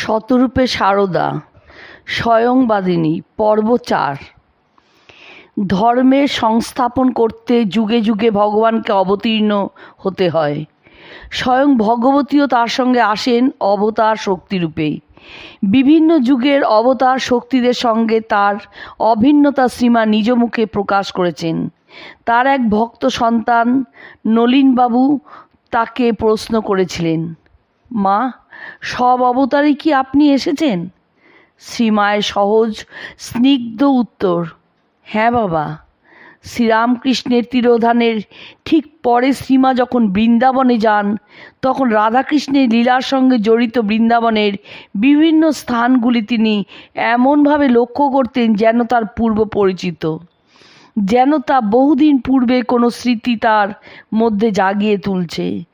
শতরূপে সারদা, স্বয়ংবাদিনী, পর্ব চার। ধর্মের সংস্থাপন করতে যুগে যুগে ভগবানকে অবতীর্ণ হতে হয়। স্বয়ং ভগবতীও তার সঙ্গে আসেন অবতার শক্তিরূপেই বিভিন্ন যুগের অবতার শক্তিদের সঙ্গে তার অভিন্নতা সীমা নিজ মুখে প্রকাশ করেছেন। তার এক ভক্ত সন্তান নলিনবাবু তাকে প্রশ্ন করেছিলেন, মা সব অবতারে কি আপনি এসেছেন? শ্রীমায় সহজ, স্নিগ্ধ উত্তর। হ্যাঁ বাবা, শ্রীরামকৃষ্ণের তিরোধানের ঠিক পরে শ্রীমা যখন বৃন্দাবনে যান, তখন রাধাকৃষ্ণের লীলার সঙ্গে জড়িত বৃন্দাবনের বিভিন্ন স্থানগুলি তিনি এমনভাবে লক্ষ্য করতেন যেন তার পূর্ব পরিচিত। যেন তা বহুদিন পূর্বে কোনো স্মৃতি তার মধ্যে জাগিয়ে তুলছে।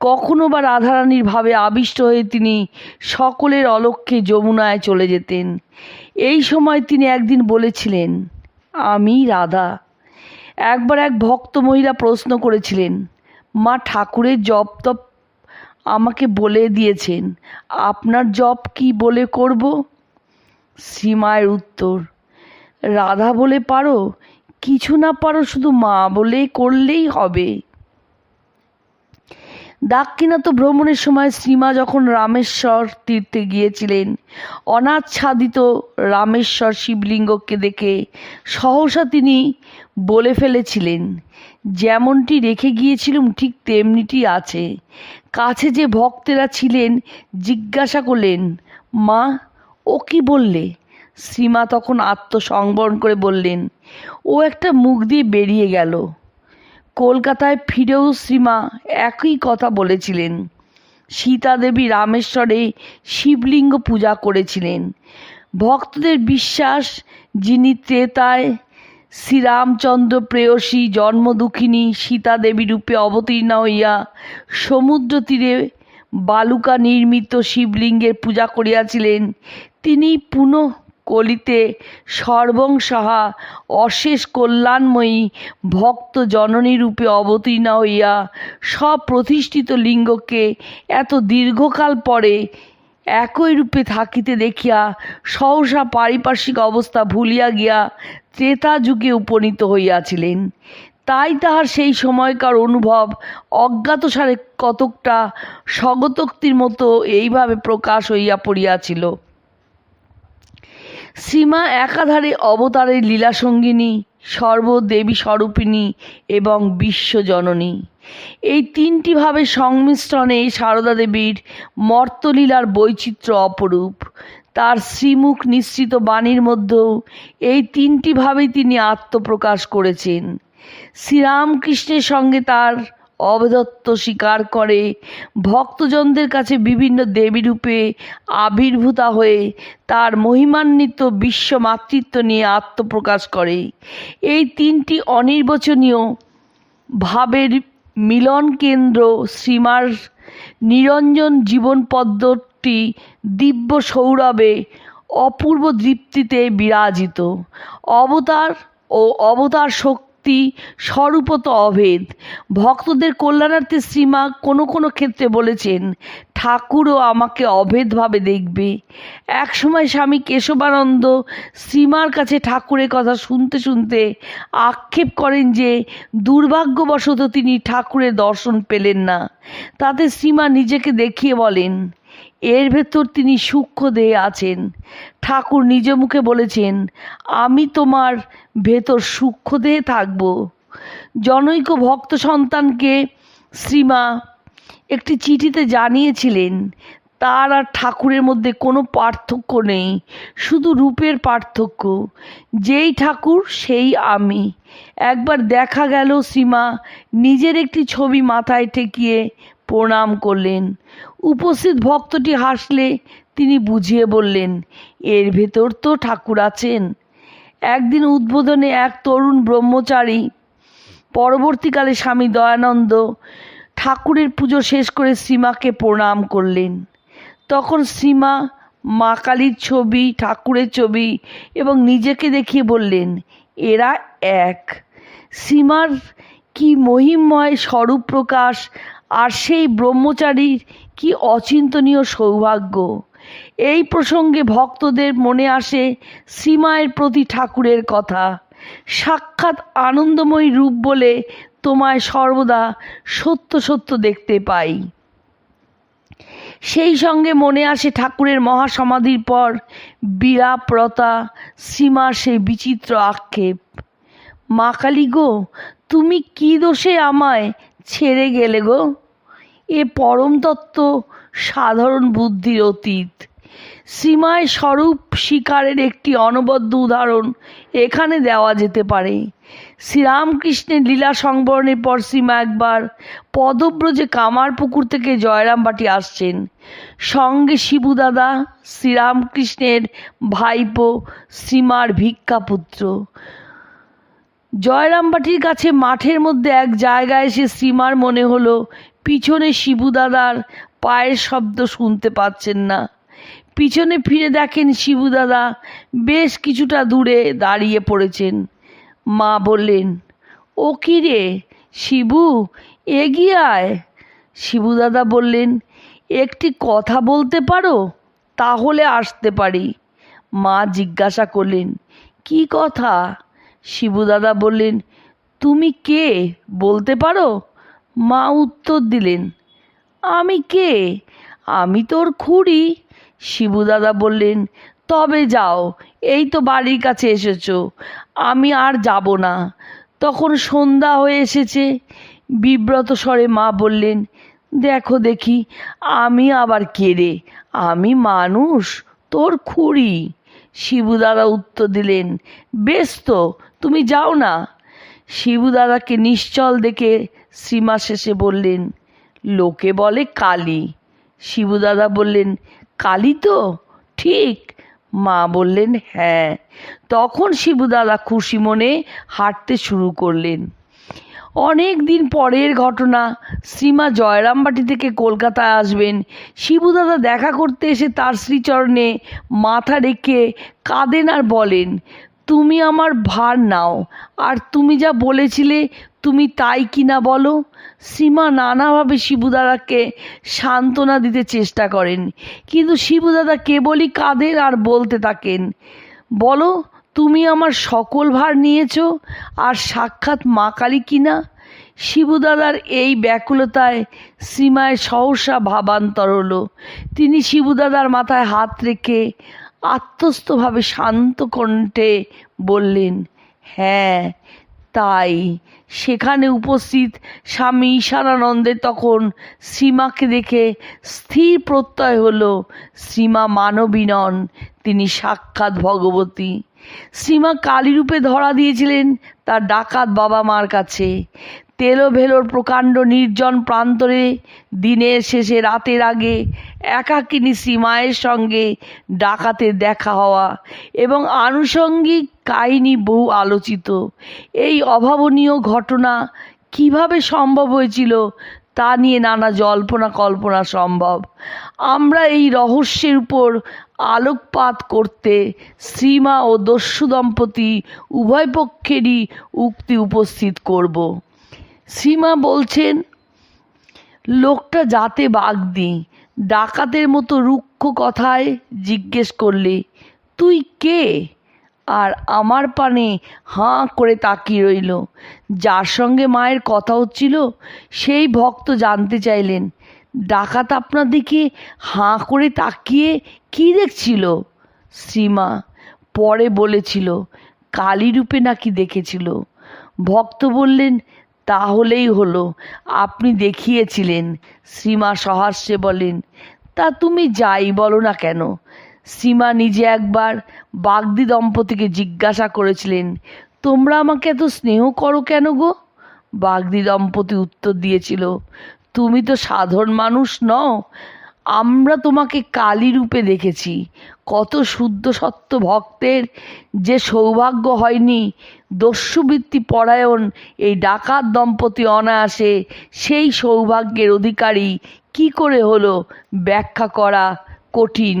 কখনো বা রাধারানীর ভাবে আবিষ্ট হয়ে তিনি সকলের অলক্ষ্যে যমুনায় চলে যেতেন। এই সময় তিনি একদিন বলেছিলেন, আমি রাধা। একবার এক ভক্ত মহিলা প্রশ্ন করেছিলেন, মা, ঠাকুরের জপ তপ আমাকে বলে দিয়েছেন, আপনার জপ কি বলে করব? শ্রীমায়ের উত্তর, রাধা বলে পারো কিছু না পারো, শুধু মা বলে করলেই হবে। দাক্ষিণাত্য ভ্রমণের সময় শ্রীমা যখন রামেশ্বর তীর্থে গিয়েছিলেন, অনাচ্ছাদিত রামেশ্বর শিবলিঙ্গকে দেখে সহসা তিনি বলে ফেলেছিলেন, যেমনটি রেখে গিয়েছিলুম, ঠিক তেমনিটি আছে। কাছে যে ভক্তেরা ছিলেন, জিজ্ঞাসা করলেন, মা, ও কি বললে? শ্রীমা তখন আত্মসংবরণ করে বললেন, ও একটা মুখ দিয়ে বেরিয়ে গেল। কলকাতায় ফিরেও শ্রীমা একই কথা বলেছিলেন। সীতা দেবী রামেশ্বরে শিবলিঙ্গ পূজা করেছিলেন। ভক্তদের বিশ্বাস, যিনি ত্রেতায় শ্রীরামচন্দ্র প্রেয়সী জন্মদুঃখিনী সীতা দেবী রূপে অবতীর্ণা হইয়া সমুদ্র তীরে বালুকা নির্মিত শিবলিঙ্গের পূজা করিয়াছিলেন, তিনি পুনঃ কলিতে সর্বং সাহা অশেষ কল্যাণময়ী ভক্ত জননী রূপে অবতীর্ণা হইয়া সব প্রতিষ্ঠিত লিঙ্গকে এত দীর্ঘকাল পরে একই রূপে থাকিতে দেখিয়া সহসা পারিপার্শ্বিক অবস্থা ভুলিয়া গিয়া ত্রেতা যুগে উপনীত হইয়াছিলেন। তাই তাহার সেই সময়কার অনুভব অজ্ঞাতসারে কতকটা স্বগতোক্তির মতো এইভাবে প্রকাশ হইয়া পড়িয়াছিল। সীমা একাধারে অবতারের লীলাসঙ্গিনী, সর্বদেবী স্বরূপিণী এবং বিশ্বজননী। এই তিনটি ভাবের সংমিশ্রণে সারদা দেবীর মর্তলীলার বৈচিত্র্য অপরূপ। তার শ্রীমুখ নিশ্চিত বাণীর মধ্যেও এই তিনটি ভাবেই তিনি আত্মপ্রকাশ করেছেন। শ্রীরামকৃষ্ণের সঙ্গে তার অবদত্ত স্বীকার করে। ভক্তজনদের কাছে বিভিন্ন দেবীরূপে আবির্ভূতা হয়ে তার মহিমান্বিত বিশ্ব মাতৃত্ব নিয়ে আত্মপ্রকাশ করে। এই তিনটি অনির্বচনীয় ভাবের মিলন কেন্দ্র শ্রীমার নিরঞ্জন জীবন পদ্ধতি দিব্য সৌরভে অপূর্ব দীপ্তিতে বিরাজিত। অবতার ও অবতার শক্তি স্বরূপত অভেদ। ভক্তদের কল্যাণার্থে শ্রীমা কোনো কোনো ক্ষেত্রে বলেছেন, ঠাকুরও আমাকে অভেদভাবে দেখবে। একসময় স্বামী কেশবানন্দ শ্রীমার কাছে ঠাকুরের কথা শুনতে শুনতে আক্ষেপ করেন যে, দুর্ভাগ্যবশত তিনি ঠাকুরের দর্শন পেলেন না। তাতে শ্রীমা নিজেকে দেখিয়ে বলেন এর ভেতর তিনি সূক্ষ্ম দেহে আছেন। ঠাকুর নিজ মুখে বলেছেন, আমি তোমার ভেতর সূক্ষ্ম দেহে থাকব। জনৈক ভক্ত সন্তানকে শ্রীমা একটি চিঠিতে জানিয়েছিলেন, তার আর ঠাকুরের মধ্যে কোনো পার্থক্য নেই, শুধু রূপের পার্থক্য। যেই ঠাকুর, সেই আমি। একবার দেখা গেল শ্রীমা নিজের একটি ছবি মাথায় ঠেকিয়ে প্রণাম করলেন। উপস্থিত ভক্তটি হাসলে, তিনি বুঝিয়ে বললেন, এর ভেতর তো ঠাকুর আছেন। একদিন উদ্বোধনে এক তরুণ ব্রহ্মচারী, পরবর্তীকালে স্বামী দয়ানন্দ, ঠাকুরের পুজো শেষ করে শ্রীমাকে প্রণাম করলেন। তখন শ্রীমা মা কালীর ছবি, ঠাকুরের ছবি এবং নিজেকে দেখিয়ে বললেন, এরা এক। সীমার কি মহিমময় স্বরূপ প্রকাশ আর সেই ব্রহ্মচারীর কি অচিন্তনীয় সৌভাগ্য। এই প্রসঙ্গে ভক্তদের মনে আসে শ্রীমায়ের প্রতি ঠাকুরের কথা। সাক্ষাৎ আনন্দময়ী রূপ বলে তোমায় সর্বদা সত্য সত্য দেখতে পাই। সেই সঙ্গে মনে আসে ঠাকুরের মহাসমাধির পর বিরাপরতা সীমার সেই বিচিত্র আক্ষেপ। মা কালী গো, তুমি কি দোষে আমায় ছেড়ে গেলে গো। এ পরম তত্ত্ব সাধারণ বুদ্ধির অতীত। সীমায় স্বরূপ শিকারের একটি অনবদ্য উদাহরণ এখানে দেওয়া যেতে পারে। শ্রীরামকৃষ্ণের লীলা সংবরণের পর সীমা একবার পদব্রজে কামার পুকুর থেকে জয়রামবাটি আসছেন। সঙ্গে শিবুদাদা, শ্রীরামকৃষ্ণের ভাইপো, সীমার ভিক্ষাপুত্র। জয়রামবাটির কাছে মাঠের মধ্যে এক জায়গায় এসে শ্রীমার মনে হলো, পিছনে শিবুদাদার পায়ের শব্দ শুনতে পাচ্ছেন না। পিছনে ফিরে দেখেন শিবুদাদা বেশ কিছুটা দূরে দাঁড়িয়ে পড়েছেন। মা বললেন, ও কি রে? শিবু, এগিয়ে আয়। শিবুদাদা বললেন, একটি কথা বলতে পারো, তাহলে আসতে পারি। মা জিজ্ঞাসা করলেন, কি কথা? শিবুদাদা বললেন, তুমি কে বলতে পারো? মা উত্তর দিলেন, আমি কে? আমি তোর খুড়ি। শিবুদাদা বললেন, তবে যাও, এই তো বাড়ির কাছে এসেছ, আমি আর যাব না। তখন সন্ধ্যা হয়ে এসেছে। বিব্রত স্বরে মা বললেন, দেখো দেখি, আমি আবার কে রে? আমি মানুষ, তোর খুড়ি। শিবুদাদা উত্তর দিলেন, বেশ তো তুমি যাও না। শিবুদাদাকে নিশ্চল দেখে সীমা শেষে বললেন, লোকে বলে কালী। শিবুদাদা বললেন, কালী তো? ঠিক। মা বললেন হ্যাঁ। তখন শিবুদাদা খুশি মনে হাঁটতে শুরু করলেন। অনেক দিন পরের ঘটনা শ্রীমা জয়রামবাটি থেকে কলকাতায় আসবেন। শিবুদাদা দেখা করতে এসে তার শ্রীচরণে মাথা রেখে কাঁদেন আর বলেন তুমি আমার ভার নাও। আর তুমি যা বলেছিলে, তুমি তাই কি না বলো? সীমা নানাভাবে শিবুদাদাকে সান্ত্বনা দিতে চেষ্টা করেন। কিন্তু শিবুদাদা কেবলই কাঁদেন আর বলতে থাকেন, বলো, তুমি আমার সকল ভার নিয়েছো আর সাক্ষাৎ মা কালী কি কিনা শিবুদাদার এই ব্যাকুলতায় সীমায় সহসা ভাবান্তর হলো। তিনি শিবুদাদার মাথায় হাত রেখে আত্মস্থভাবে শান্ত কণ্ঠে বললেন হ্যাঁ তাই। সেখানে উপস্থিত স্বামী ঈশানানন্দের তখন সীমাকে দেখে স্থির প্রত্যয় হলো। সীমা মানবী নন তিনি সাক্ষাৎ ভগবতী। সীমা কালীরূপে ধরা দিয়েছিলেন তার ডাকাত বাবা মার কাছে। তেলো ভেলোর প্রকাণ্ড নির্জন প্রান্তরে দিনের শেষে রাতের আগে একাকিনী শ্রীমায়ের সঙ্গে ডাকাতের দেখা হওয়া এবং আনুষঙ্গিক কাহিনী বহু আলোচিত। এই অভাবনীয় ঘটনা কীভাবে সম্ভব হয়েছিল তা নিয়ে নানা জল্পনা কল্পনা সম্ভব। আমরা এই রহস্যের উপর আলোকপাত করতে শ্রীমা ও দস্যু দম্পতি উভয় পক্ষেরই উক্তি উপস্থিত করব। শ্রীমা বলছেন, লোকটা যাতে বাগদি ডাকাতের মতো রুক্ষ কথায় জিজ্ঞেস করলে, তুই কে? আর আমার পানে হাঁ করে তাকিয়ে রইল। যার সঙ্গে মায়ের কথা হচ্ছিল, সেই ভক্ত জানতে চাইলেন, ডাকাত আপনার দিকে হাঁ করে তাকিয়ে কী দেখছিল? শ্রীমা পরে বলেছিল কালী রূপে নাকি দেখেছিল। ভক্ত বললেন তাহলেই হলো। আপনি দেখিয়েছিলেন শ্রীমা সহাস্যে বলেন, তা তুমি যাই বলো না কেন? সীমা নিজে একবার বাগদি দম্পতিকে জিজ্ঞাসা করেছিলেন, তোমরা আমাকে এত স্নেহ করো কেন গো? বাগদি দম্পতি উত্তর দিয়েছিল, তুমি তো সাধারণ মানুষ নও আমরা তোমাকে কালী রূপে দেখেছি। কত শুদ্ধ সত্য ভক্তের যে সৌভাগ্য হয়নি, দস্যুবৃত্তি পরায়ণ এই ডাকাত দম্পতি অনায়াসে সেই সৌভাগ্যের অধিকারী কি করে হলো ব্যাখ্যা করা কঠিন।